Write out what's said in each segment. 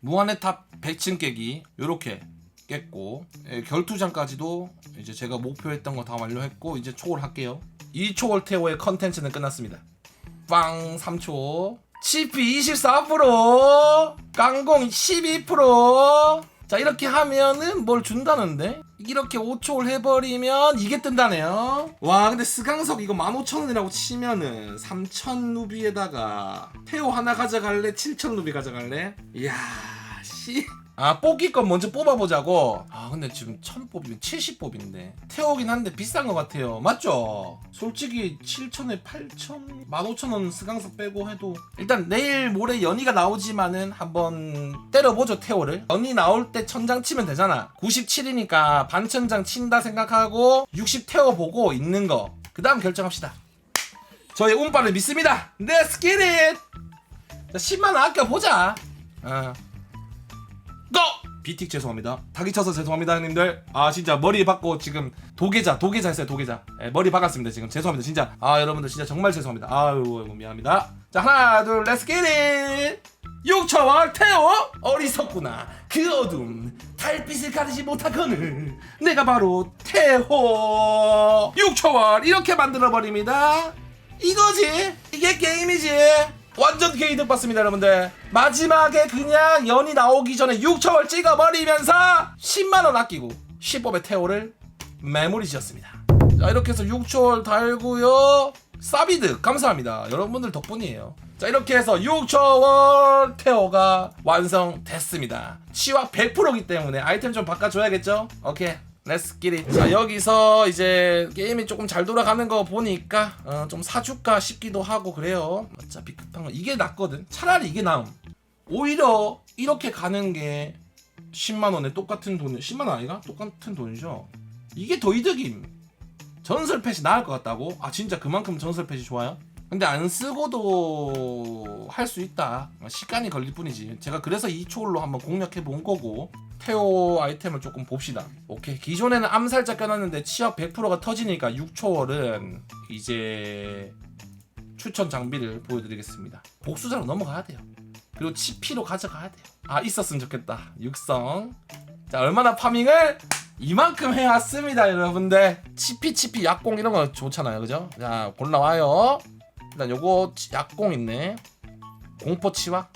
무한의 탑 100층 깨기 요렇게 깼고 예, 결투장까지도 이제 제가 목표했던 거 다 완료했고 이제 초월 할게요. 이 초월 태호의 컨텐츠는 끝났습니다. 빵 3초. CP 24% 깡공 12% 자 이렇게 하면은 뭘 준다는데? 이렇게 5초를 해버리면 이게 뜬다네요. 와 근데 스강석 이거 15,000원이라고 치면은 3,000 루비에다가 태호 하나 가져갈래? 7,000 루비 가져갈래? 이야 씨. 아 뽑기 건 먼저 뽑아보자고. 아 근데 지금 1000 뽑이면 70 뽑인데. 태우긴 한데 비싼 것 같아요. 맞죠? 솔직히 7천에 8천 15,000원 스강석 빼고 해도. 일단 내일 모레 연희가 나오지만은 한번 때려보죠 태호를. 연희 나올 때 천장 치면 되잖아. 97이니까 반천장 친다 생각하고 60 태워 보고 있는 거그 다음 결정합시다. 저의 운빨을 믿습니다. Let's get it! 자 10만원 아껴보자. 어. 고! 비틱 죄송합니다. 닭이 쳐서 죄송합니다, 형님들. 아, 진짜 머리 박고 지금 도계자, 도계자 했어요, 도계자. 예, 머리 박았습니다, 지금. 죄송합니다, 진짜. 아, 여러분들 진짜 정말 죄송합니다. 아유, 미안합니다. 자, 하나, 둘, 렛츠 기릿! 6초월 태워 어리석구나 그 어둠 달빛을 가리지 못하거늘 내가 바로 태호 6초월 이렇게 만들어버립니다 이거지 이게 게임이지 완전 게이득 봤습니다 여러분들. 마지막에 그냥 연이 나오기 전에 6초월 찍어버리면서 10만원 아끼고 10법의 태호를 메모리 지었습니다. 자 이렇게 해서 6초월 달고요. 사비드 감사합니다. 여러분들 덕분이에요. 자 이렇게 해서 6초월 태호가 완성됐습니다. 치와 100%기 때문에 아이템 좀 바꿔줘야겠죠? 오케이 렛츠 기릿 자 여기서 이제 게임이 조금 잘 돌아가는 거 보니까 어, 좀 사줄까 싶기도 하고 그래요. 어차피 급한 거. 이게 낫거든. 차라리 이게 나음. 오히려 이렇게 가는 게 10만원에 똑같은 돈 10만원 아니가? 똑같은 돈이죠. 이게 더 이득임. 전설 펫이 나을 것 같다고? 아 진짜 그만큼 전설 펫이 좋아요? 근데 안 쓰고도 할 수 있다. 시간이 걸릴 뿐이지. 제가 그래서 이 초월로 한번 공략해 본 거고 태오 아이템을 조금 봅시다. 오케이. 기존에는 암살자 껴놨는데 치약 100%가 터지니까 6초월은 이제 추천 장비를 보여드리겠습니다. 복수자로 넘어가야 돼요. 그리고 치피로 가져가야 돼요. 아 있었으면 좋겠다. 육성. 자 얼마나 파밍을 이만큼 해왔습니다 여러분들. 치피 치피 약공 이런 거 좋잖아요. 그죠? 자 골라와요. 일단 요거 치- 약공 있네. 공포 치확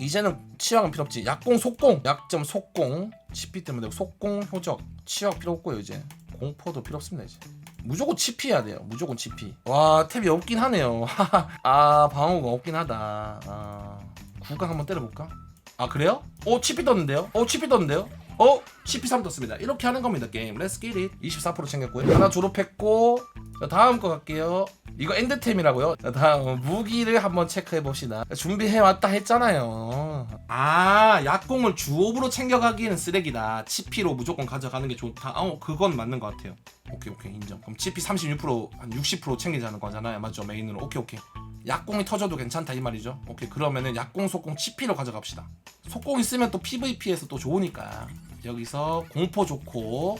이제는 치확은 필요 없지. 약공 속공. 약점 속공. 치피 때문에 속공 효적. 치확 필요 없고요 이제. 공포도 필요 없습니다 이제. 무조건 치피해야 돼요. 무조건 치피. 와 탭이 없긴 하네요. 아 방어가 없긴 하다. 아 구강 한번 때려볼까? 아 그래요? 어 치피 떴는데요? 어 치피 떴는데요? 어? 치피 3 떴습니다. 이렇게 하는 겁니다 게임. 렛츠 기릿 24% 챙겼고요. 하나 졸업했고 자, 다음 거 갈게요. 이거 엔드템이라고요? 자, 다음 무기를 한번 체크해 봅시다. 준비해 왔다 했잖아요. 아 약공을 주옵으로 챙겨가기에는 쓰레기다. 치피로 무조건 가져가는 게 좋다. 어 그건 맞는 것 같아요. 오케이 오케이 인정. 그럼 치피 36%한 60% 챙기자는 거잖아요. 맞죠 메인으로? 오케이 오케이. 약공이 터져도 괜찮다 이 말이죠. 오케이 그러면은 약공 속공 치피로 가져갑시다. 속공 있으면 또 PVP에서 또 좋으니까. 여기서 공포 좋고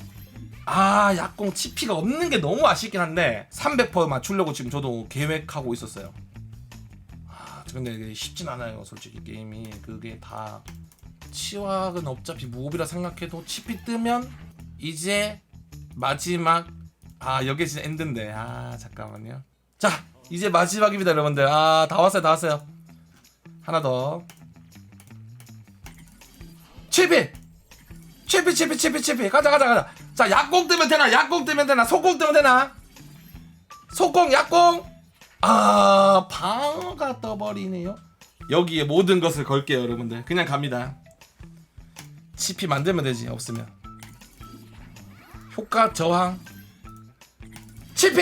아 약공 치피가 없는 게 너무 아쉽긴 한데 300% 맞추려고 지금 저도 계획하고 있었어요. 아 근데 이게 쉽진 않아요 솔직히 게임이. 그게 다 치확은 어차피 무업이라 생각해도 치피 뜨면 이제 마지막 아 여기 진짜 엔드인데. 아 잠깐만요. 자 이제 마지막입니다 여러분들. 아 다 왔어요 다 왔어요. 하나 더. 치피! 치피 치피 치피 치피. 가자 가자 가자 자 약공 뜨면 되나? 약공 뜨면 되나? 속공 뜨면 되나? 속공 약공? 아 방어가 떠버리네요. 여기에 모든 것을 걸게요 여러분들. 그냥 갑니다. 치피 만들면 되지 없으면. 효과 저항. 치피!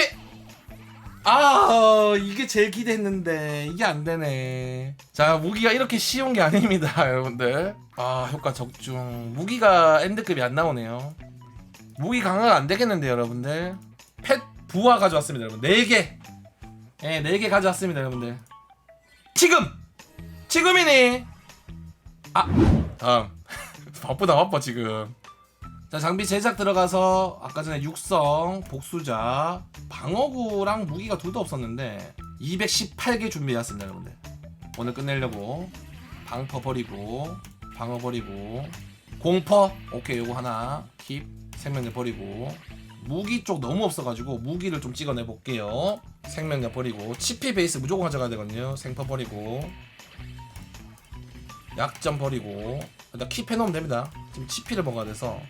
아 이게 제일 기대했는데 이게 안 되네. 자 무기가 이렇게 쉬운 게 아닙니다 여러분들. 아 효과 적중. 무기가 엔드급이 안 나오네요 무기 강화가 안 되겠는데 여러분들. 펫 부화 가져왔습니다 여러분. 4개. 예, 4개 가져왔습니다 여러분들. 지금! 지금이니? 아 다음. 바쁘다 바빠 지금. 자 장비 제작 들어가서 아까 전에 육성 복수자 방어구랑 무기가 둘 다 없었는데 218개 준비해왔습니다 여러분들. 오늘 끝내려고 방퍼 버리고 방어 버리고 공퍼. 오케이 요거 하나. 킵 생명력 버리고. 무기 쪽 너무 없어가지고 무기를 좀 찍어내 볼게요. 생명력 버리고. 치피 베이스 무조건 가져가야 되거든요. 생퍼 버리고. 약점 버리고. 일단 킵 해 놓으면 됩니다. 지금 치피를 먹어야 돼서.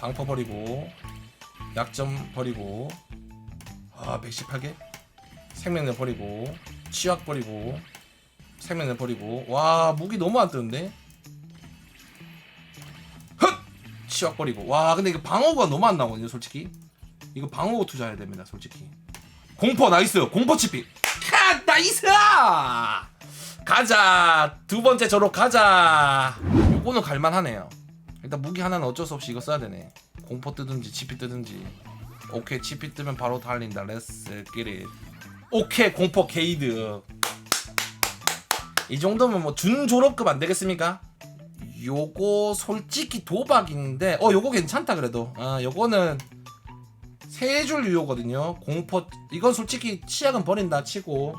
방퍼 버리고. 약점 버리고. 아 118개? 생명력 버리고. 치약 버리고. 생명력 버리고. 와 무기 너무 안 뜨는데 치약 버리고. 와 근데 이거 방어가 너무 안 나오거든요 솔직히. 이거 방어 투자해야 됩니다 솔직히. 공포 나이스! 공포 치피. 카 나이스! 가자! 두 번째 저로 가자! 요거는 갈만하네요. 일단 무기 하나는 어쩔 수 없이 이거 써야 되네. 공포 뜨든지 치피 뜨든지. 오케이 치피 뜨면 바로 달린다. 레스 끼리 오케이 공포 게이드. 이 정도면 뭐 준졸업급 안 되겠습니까? 요거 솔직히 도박인데 어 요거 괜찮다 그래도. 아 요거는 세 줄 유효거든요. 공포 이건 솔직히 치약은 버린다 치고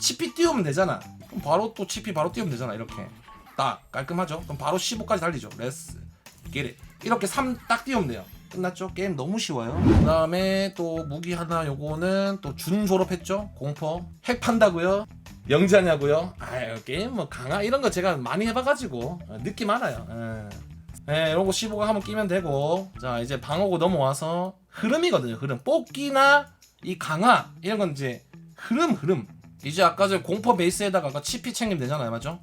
치피 띄우면 되잖아. 그럼 바로 또 치피 바로 띄우면 되잖아 이렇게. 딱 깔끔하죠? 그럼 바로 15까지 달리죠. 레스 기릿 이렇게 3 딱 띄우면 돼요. 끝났죠? 게임 너무 쉬워요. 그 다음에 또 무기 하나 요거는 또 준 졸업했죠? 공포. 핵 판다고요 영자냐고요? 아유 게임 뭐 강화 이런 거 제가 많이 해봐가지고 어, 느낌 알아요. 예. 예, 이런 거 15가 한번 끼면 되고 자 이제 방어고 넘어와서 흐름이거든요. 흐름 뽑기나 이 강화 이런 건 이제 흐름 흐름. 이제 아까 전 공포 베이스에다가 아까 치피 챙기면 되잖아요, 맞죠?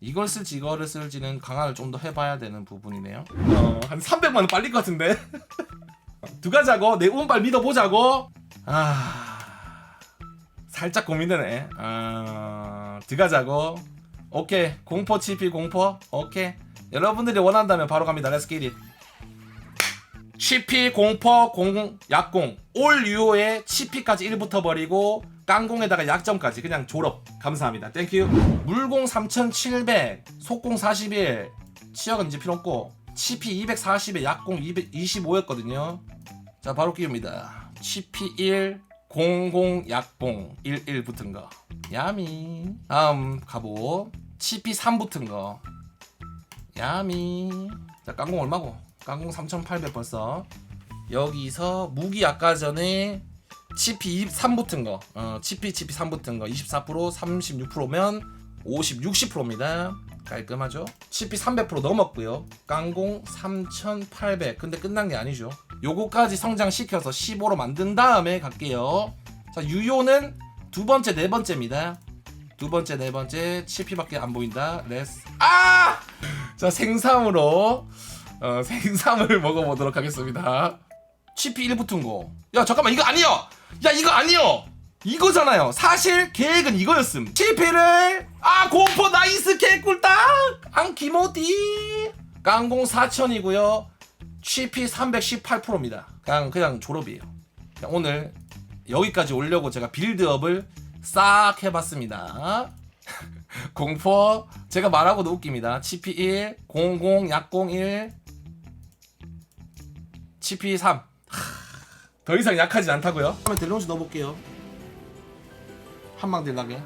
이걸 쓸지 이거를 쓸지는 강화를 좀 더 해봐야 되는 부분이네요. 어, 한 300만 원 빨릴 것 같은데. 두 가자고 내 운발 믿어보자고. 아. 살짝 고민되네. 아, 들어가자고. 오케이. 공포 치피 공포. 오케이. 여러분들이 원한다면 바로 갑니다. 렛츠 기릿. 치피 공포 공 약공 올 유효에 치피까지 1부터 버리고 깡공에다가 약점까지 그냥 졸업 감사합니다 땡큐 물공 3700 속공 41 치역은 이제 필요 없고 치피 240에 약공 225였거든요 자 바로 끼웁니다 치피 1 00 약봉 11 붙은 거 야미. 다음 가보. 치피 3 붙은 거 야미. 자 깡공 얼마고? 깡공 3800 벌써. 여기서 무기 아까 전에 치피 3 붙은 거 어, 치피 치피 3 붙은 거 24% 36%면 50 60%입니다. 깔끔하죠? 치피 300% 넘었고요. 깡공 3800 근데 끝난 게 아니죠 요거까지 성장시켜서 15로 만든 다음에 갈게요. 자 유효는 두 번째 네 번째입니다. 두 번째 네 번째. 치피밖에 안 보인다. 레스 아! 자 생삼으로 어, 생삼을 먹어보도록 하겠습니다. 치피 1 붙은 거 야 잠깐만 이거 아니요! 야 이거 아니요! 이거잖아요. 사실 계획은 이거였음. 치피를 아 공포 나이스 개꿀딱 안키모디 깡공 4000이고요 치피 318%입니다 그냥 그냥 졸업이에요 그냥 오늘 여기까지 오려고 제가 빌드업을 싹 해봤습니다 공포 제가 말하고도 웃깁니다 치피 1 00 약공 1 치피 3더 이상 약하지 않다고요? 한번 델론스 넣어볼게요. 한방 딜나게.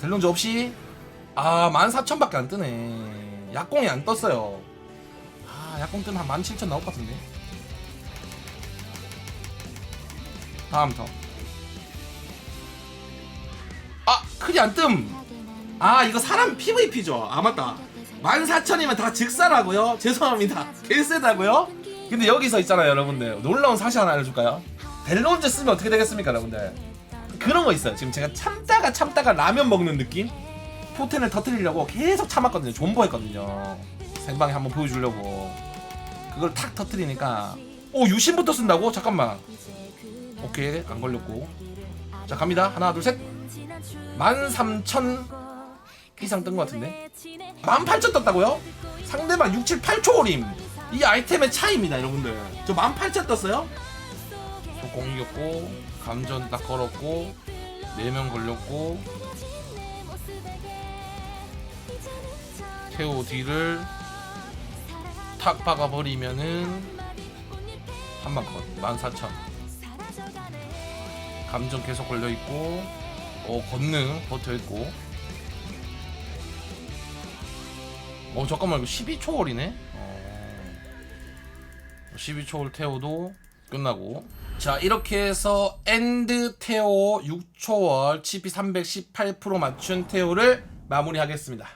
델론즈 없이 아 14,000밖에 안 뜨네. 약공이 안 떴어요. 아 약공 뜨면 한 17,000 나올 것 같은데. 다음 터. 아 크리 안 뜸. 아 이거 사람 PVP죠. 아 맞다. 14,000이면 다 직사라고요? 죄송합니다. 개쎄다고요? 근데 여기서 있잖아요 여러분들 놀라운 사실 하나 알려줄까요? 델론즈 쓰면 어떻게 되겠습니까 여러분들 그런 거 있어요 지금 제가 참다가 참다가 라면 먹는 느낌? 포텐을 터트리려고 계속 참았거든요 존버했거든요 생방에 한번 보여주려고 그걸 탁 터트리니까. 오 유심부터 쓴다고? 잠깐만. 오케이 안 걸렸고. 자 갑니다. 하나 둘셋. 13,000 이상 뜬 것 같은데. 18,000 떴다고요? 상대방 6, 7, 8초 오림. 이 아이템의 차이입니다 여러분들. 저 18,000 떴어요? 공 이겼고 감전 딱 걸었고 4명 걸렸고. 태오 뒤를 탁 박아버리면은 한방 컷14,000 감전 계속 걸려있고 어 권능 버텨있고. 어 잠깐만 이거 12초 월이네? 어. 12초 월 태오도 끝나고. 자 이렇게 해서 엔드 태오 6초월 CP 318% 맞춘 태오를 마무리하겠습니다